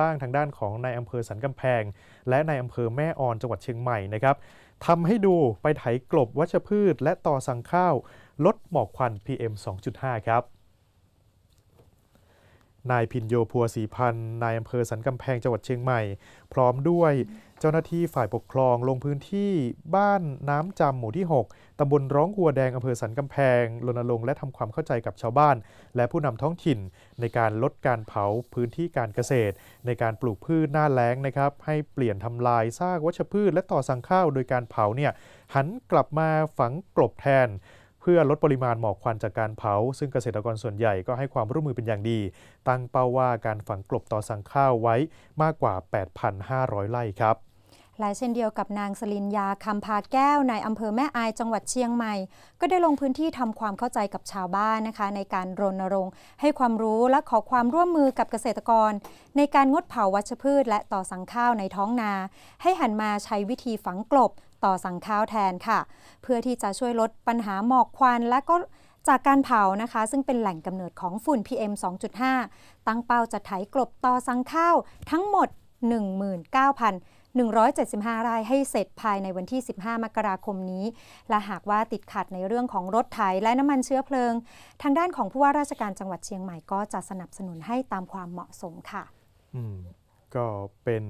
บ้างทางด้านของนายอำเภอสันกำแพง และนายอำเภอแม่ออนจังหวัดเชียงใหม่นะครับทำให้ดูไปไถกลบวัชพืช และต่อสั่งข้าว ลดหมอกควัน PM 2.5 ครับ นายพินโยพัวศรีพันธ์นายอำเภอสันกำแพงจังหวัดเชียงใหม่ พร้อมด้วยเจ้าหน้าที่ฝ่ายปกครองลงพื้นที่บ้านน้ำจำหมู่ที่ 6 ตำบลร้องหัวแดงอำเภอสันกำแพงรณรงค์และทำความเข้าใจกับชาวบ้าน และผู้นำท้องถิ่นในการลดการเผาพื้นที่การเกษตร ในการปลูกพืชหน้าแล้งนะครับ ให้เปลี่ยนทำลายซากวัชพืช และต่อสั่งข้าวโดยการเผาเนี่ยหันกลับมาฝังกลบแทนเพื่อลดปริมาณหมอกควันจากการเผา ซึ่งเกษตรกรส่วนใหญ่ก็ให้ความร่วมมือเป็นอย่างดี ตั้งเป้าว่าการฝังกลบต่อสั่งข้าวไว้มากกว่า 8,500 ไร่ครับและเช่นเดียวกับนางสลินยาคำพาแก้วในอำเภอแม่อายจังหวัดเชียงใหม่ ก็ได้ลงพื้นที่ทำความเข้าใจกับชาวบ้านนะคะ ในการรณรงค์ ให้ความรู้และขอความร่วมมือกับเกษตรกร ในการงดเผาวัชพืช และต่อสังข้าวในท้องนา ให้หันมาใช้วิธีฝังกลบ ต่อสั่งข้าวแทนค่ะ เพื่อที่จะช่วยลดปัญหาหมอกควัน และก็จากการเผานะคะ ซึ่งเป็นแหล่งกำเนิดของฝุ่น PM 2.5 ตั้งเป้าจะไถกลบต่อสังข้าวทั้งหมด 19,175 ไร่ให้เสร็จภายในวันที่ 15 มกราคมนี้ และหากว่าติดขัดในเรื่องของรถไถและน้ำมันเชื้อเพลิง ทางด้านของผู้ว่าราชการจังหวัดเชียงใหม่ก็จะสนับสนุนให้ตามความเหมาะสมค่ะ ก็เป็น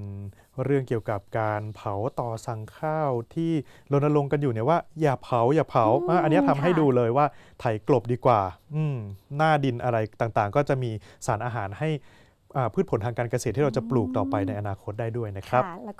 เรื่องเกี่ยวกับการเผาต่อสั่งข้าวที่รณรงค์กันอยู่เนี่ยว่า อย่าเผาอย่าเผาอืมอะอันเนี้ยทำให้ค่ะดูเลยว่าไถกลบดีกว่า อืมหน้าดินอะไรต่างๆ ก็จะมีสารอาหารให้อ่าพืชผลทางการเกษตรที่เราจะปลูกต่อไปในอนาคตได้ด้วยนะครับค่ะแล้ว